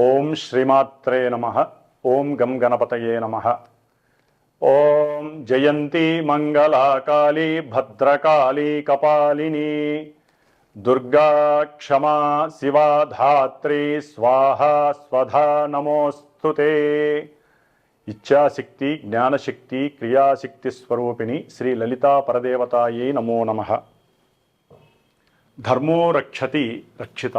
ఓం శ్రీమాత్రే నమ. ఓం గం గణపతయే నమ. ఓం జయంతి మంగళాకాళీ భద్రకాళీ కపాలిని. దుర్గా క్షమా శివా ధాత్రి స్వాహ స్వధా నమోస్తు ఇచ్ఛాశక్తి జ్ఞానశక్తి క్రియాశక్తి స్వరూపిణి శ్రీ లలితా పరదేవతాయే నమో నమ. ధర్మో రక్షతి రక్షిత.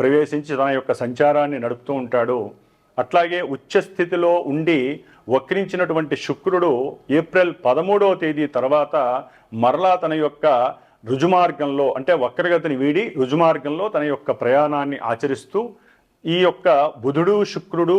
ప్రవేశించి తన యొక్క సంచారాన్ని నడుపుతూ ఉంటాడు. అట్లాగే ఉచ్చస్థితిలో ఉండి వక్రించినటువంటి శుక్రుడు ఏప్రిల్ పదమూడవ తేదీ తర్వాత మరలా తన యొక్క రుజుమార్గంలో అంటే వక్రగతిని వీడి రుజుమార్గంలో తన యొక్క ప్రయాణాన్ని ఆచరిస్తూ ఈ యొక్క బుధుడు శుక్రుడు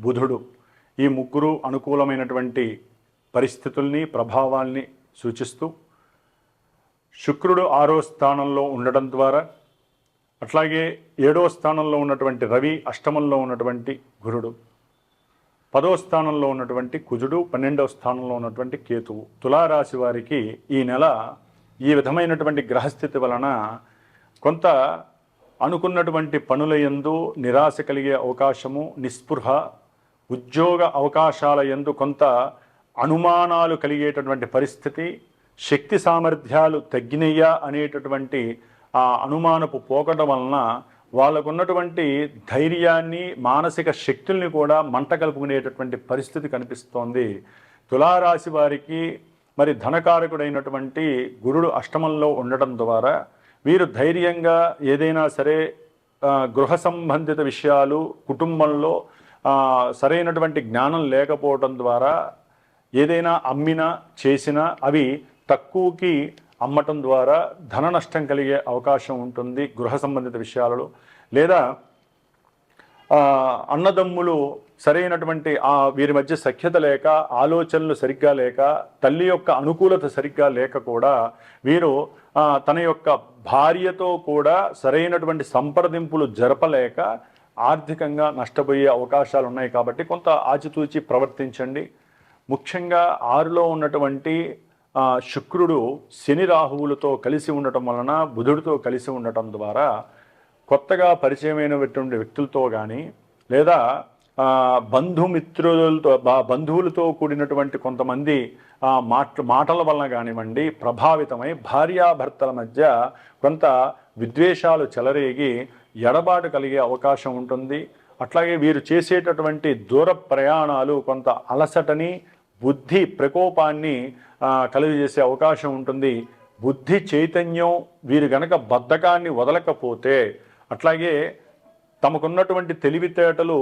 బుధుడు ఈ ముగ్గురు అనుకూలమైనటువంటి పరిస్థితుల్ని ప్రభావాల్ని సూచిస్తూ శుక్రుడు ఆరో స్థానంలో ఉండడం ద్వారా అట్లాగే ఏడో స్థానంలో ఉన్నటువంటి రవి అష్టమంలో ఉన్నటువంటి గురుడు పదో స్థానంలో ఉన్నటువంటి కుజుడు పన్నెండవ స్థానంలో ఉన్నటువంటి కేతువు. తులారాశి వారికి ఈ నెల ఈ విధమైనటువంటి గ్రహస్థితి వలన కొంత అనుకున్నటువంటి పనుల యందు నిరాశ కలిగే అవకాశము నిస్పృహ ఉద్యోగ అవకాశాల ఎందు కొంత అనుమానాలు కలిగేటటువంటి పరిస్థితి శక్తి సామర్థ్యాలు తగ్గినయ్యా అనేటటువంటి ఆ అనుమానపు పోకడం వలన వాళ్ళకున్నటువంటి ధైర్యాన్ని మానసిక శక్తుల్ని కూడా మంట కలుపుకునేటటువంటి పరిస్థితి కనిపిస్తోంది. తులారాశి వారికి మరి ధనకారకుడైనటువంటి గురుడు అష్టమంలో ఉండటం ద్వారా వీరు ధైర్యంగా ఏదైనా సరే గృహ సంబంధిత విషయాలు కుటుంబంలో సరైనటువంటి జ్ఞానం లేకపోవడం ద్వారా ఏదైనా అమ్మినా చేసినా అవి తక్కువకి అమ్మటం ద్వారా ధన నష్టం కలిగే అవకాశం ఉంటుంది గృహ సంబంధిత విషయాలలో. లేదా అన్నదమ్ములు సరైనటువంటి ఆ వీరి మధ్య సఖ్యత లేక ఆలోచనలు సరిగ్గా లేక తల్లి యొక్క అనుకూలత సరిగ్గా లేక కూడా వీరు తన యొక్క భార్యతో కూడా సరైనటువంటి సంప్రదింపులు జరపలేక ఆర్థికంగా నష్టపోయే అవకాశాలు ఉన్నాయి కాబట్టి కొంత ఆచితూచి ప్రవర్తించండి. ముఖ్యంగా ఆరులో ఉన్నటువంటి శుక్రుడు శని రాహువులతో కలిసి ఉండటం వలన బుధుడితో కలిసి ఉండటం ద్వారా కొత్తగా పరిచయమైనటువంటి వ్యక్తులతో కానీ లేదా బంధుమిత్రులతో బంధువులతో కూడినటువంటి కొంతమంది మాట మాటల వలన కానివ్వండి ప్రభావితమై భార్యాభర్తల మధ్య కొంత విద్వేషాలు చెలరేగి ఎడబాటు కలిగే అవకాశం ఉంటుంది. అట్లాగే వీరు చేసేటటువంటి దూర ప్రయాణాలు కొంత అలసటని బుద్ధి ప్రకోపాన్ని కలుగజేసే అవకాశం ఉంటుంది. బుద్ధి చైతన్యం వీరు గనక బద్ధకాన్ని వదలకపోతే అట్లాగే తమకున్నటువంటి తెలివితేటలు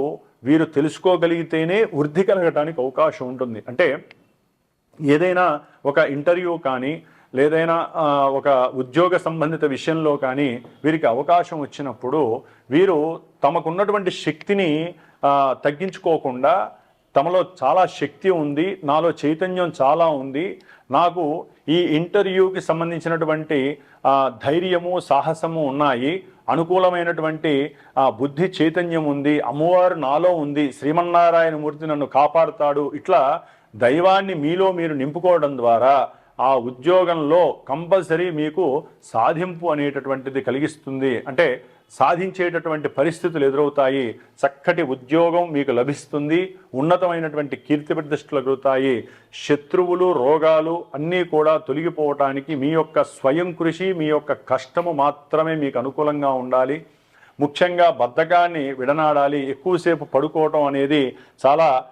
వీరు తెలుసుకోగలిగితేనే వృద్ధి కలగటానికి అవకాశం ఉంటుంది. అంటే ఏదైనా ఒక ఇంటర్వ్యూ కానీ లేదైనా ఒక ఉద్యోగ సంబంధిత విషయంలో కానీ వీరికి అవకాశం వచ్చినప్పుడు వీరు తమకున్నటువంటి శక్తిని తగ్గించుకోకుండా తమలో చాలా శక్తి ఉంది నాలో చైతన్యం చాలా ఉంది నాకు ఈ ఇంటర్వ్యూకి సంబంధించినటువంటి ధైర్యము సాహసము ఉన్నాయి అనుకూలమైనటువంటి బుద్ధి చైతన్యం ఉంది అమ్మవారు నాలో ఉంది శ్రీమన్నారాయణ మూర్తి నన్ను కాపాడుతాడు ఇట్లా దైవాన్ని మీలో మీరు నింపుకోవడం ద్వారా ఆ ఉద్యోగంలో కంపల్సరీ మీకు సాధింపు అనేటటువంటిది కలిగిస్తుంది. అంటే సాధించేటటువంటి పరిస్థితులు ఎదురవుతాయి. చక్కటి ఉద్యోగం మీకు లభిస్తుంది. ఉన్నతమైనటువంటి కీర్తి ప్రతిష్టలు కలుగుతాయి శత్రువులు రోగాలు అన్నీ కూడా తొలగిపోవటానికి మీ యొక్క స్వయం కృషి మీ యొక్క కష్టము మాత్రమే మీకు అనుకూలంగా ఉండాలి. ముఖ్యంగా బద్ధకాన్ని విడనాడాలి. ఎక్కువసేపు పడుకోవటం అనేది చాలా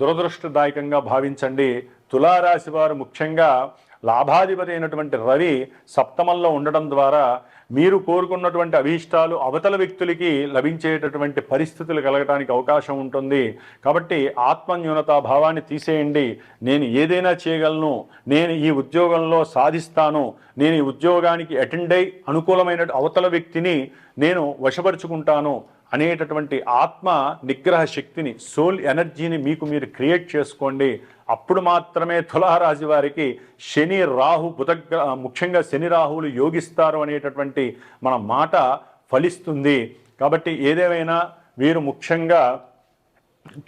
దురదృష్టదాయకంగా భావించండి. తులారాశి వారు ముఖ్యంగా లాభాధిపతి అయినటువంటి రవి సప్తమంలో ఉండడం ద్వారా మీరు కోరుకున్నటువంటి అభీష్టాలు అవతల వ్యక్తులకి లభించేటటువంటి పరిస్థితులు కలగటానికి అవకాశం ఉంటుంది. కాబట్టి ఆత్మన్యూనతా భావాన్ని తీసేయండి. నేను ఏదైనా చేయగలను. నేను ఈ ఉద్యోగంలో సాధిస్తాను. నేను ఈ ఉద్యోగానికి అటెండ్ అయి అనుకూలమైన అవతల వ్యక్తిని నేను వశపరుచుకుంటాను. అనేటటువంటి ఆత్మ నిగ్రహ శక్తిని సోల్ ఎనర్జీని మీకు మీరు క్రియేట్ చేసుకోండి. అప్పుడు మాత్రమే తులారాశి వారికి శని రాహు బుధగ్ర ముఖ్యంగా శని రాహువులు యోగిస్తారు అనేటటువంటి మన మాట ఫలిస్తుంది. కాబట్టి ఏదేమైనా వీరు ముఖ్యంగా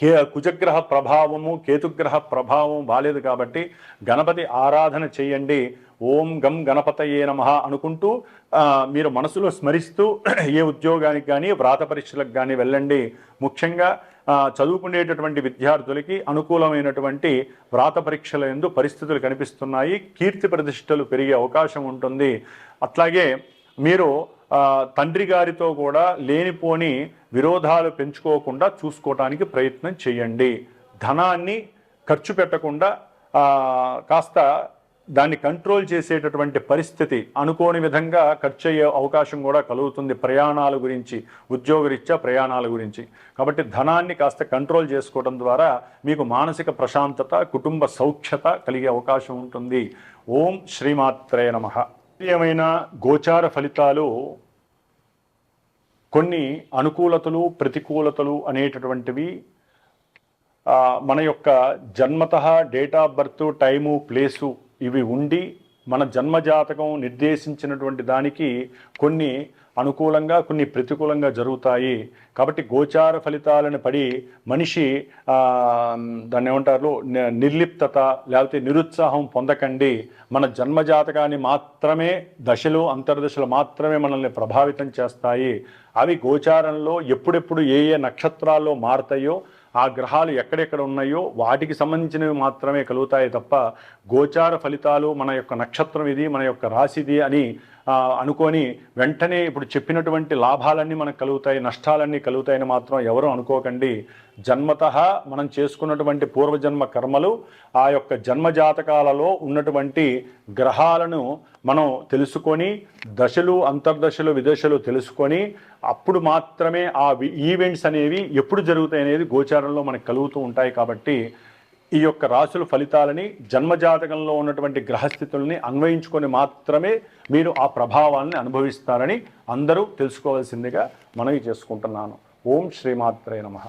కే కుజగ్రహ ప్రభావము కేతుగ్రహ ప్రభావం బాలేదు కాబట్టి గణపతి ఆరాధన చేయండి. ఓం గం గణపతయే నమ అనుకుంటూ మీరు మనసులో స్మరిస్తూ ఏ ఉద్యోగానికి కానీ వ్రాత పరీక్షలకు కానీ వెళ్ళండి. ముఖ్యంగా చదువుకునేటటువంటి విద్యార్థులకి అనుకూలమైనటువంటి వ్రాత పరీక్షల ఎందు పరిస్థితులు కనిపిస్తున్నాయి. కీర్తి ప్రతిష్టలు పెరిగే అవకాశం ఉంటుంది. అట్లాగే మీరు తండ్రి గారితో కూడా లేనిపోని విరోధాలు పెంచుకోకుండా చూసుకోవటానికి ప్రయత్నం చేయండి. ధనాన్ని ఖర్చు పెట్టకుండా కాస్త దాన్ని కంట్రోల్ చేసేటటువంటి పరిస్థితి అనుకోని విధంగా ఖర్చు అయ్యే అవకాశం కూడా కలుగుతుంది ప్రయాణాల గురించి ఉద్యోగరీత్యా ప్రయాణాల గురించి. కాబట్టి ధనాన్ని కాస్త కంట్రోల్ చేసుకోవడం ద్వారా మీకు మానసిక ప్రశాంతత కుటుంబ సౌఖ్యత కలిగే అవకాశం ఉంటుంది. ఓం శ్రీమాత్రే నమ. ఏమైనా గోచార ఫలితాలు కొన్ని అనుకూలతలు ప్రతికూలతలు అనేటటువంటివి మన యొక్క జన్మత date of birth time place ఇవి ఉండి మన జన్మజాతకం నిర్దేశించినటువంటి దానికి కొన్ని అనుకూలంగా కొన్ని ప్రతికూలంగా జరుగుతాయి. కాబట్టి గోచార ఫలితాలను పడి మనిషి దాన్ని ఏమంటారు? నిర్లిప్తత లేకపోతే నిరుత్సాహం పొందకండి. మన జన్మజాతకాన్ని మాత్రమే దశలు అంతర్దశలు మాత్రమే మనల్ని ప్రభావితం చేస్తాయి. అవి గోచారంలో ఎప్పుడెప్పుడు ఏ ఏ నక్షత్రాల్లో మారతాయో ఆ గ్రహాలు ఎక్కడెక్కడ ఉన్నాయో వాటికి సంబంధించినవి మాత్రమే కలుగుతాయి తప్ప గోచార ఫలితాలు మన యొక్క నక్షత్రం ఇది మన యొక్క రాశిది అని అనుకొని వెంటనే ఇప్పుడు చెప్పినటువంటి లాభాలన్నీ మనకు కలుగుతాయి నష్టాలన్నీ కలుగుతాయని మాత్రం ఎవరు అనుకోకండి. జన్మత మనం చేసుకున్నటువంటి పూర్వజన్మ కర్మలు ఆ యొక్క జన్మ జాతకాలలో ఉన్నటువంటి గ్రహాలను మనం తెలుసుకొని దశలు అంతర్దశలు విదశలు తెలుసుకొని అప్పుడు మాత్రమే ఆ ఈవెంట్స్ అనేవి ఎప్పుడు జరుగుతాయి అనేది గోచారంలో మనకు కలుగుతూ ఉంటాయి కాబట్టి ఈ యొక్క రాశుల ఫలితాలని జన్మజాతకంలో ఉన్నటువంటి గ్రహస్థితుల్ని అన్వయించుకొని మాత్రమే మీరు ఆ ప్రభావాలని అనుభవిస్తారని అందరూ తెలుసుకోవాల్సిందిగా మనవి చేసుకుంటున్నాను. ఓం శ్రీమాత్రే నమః.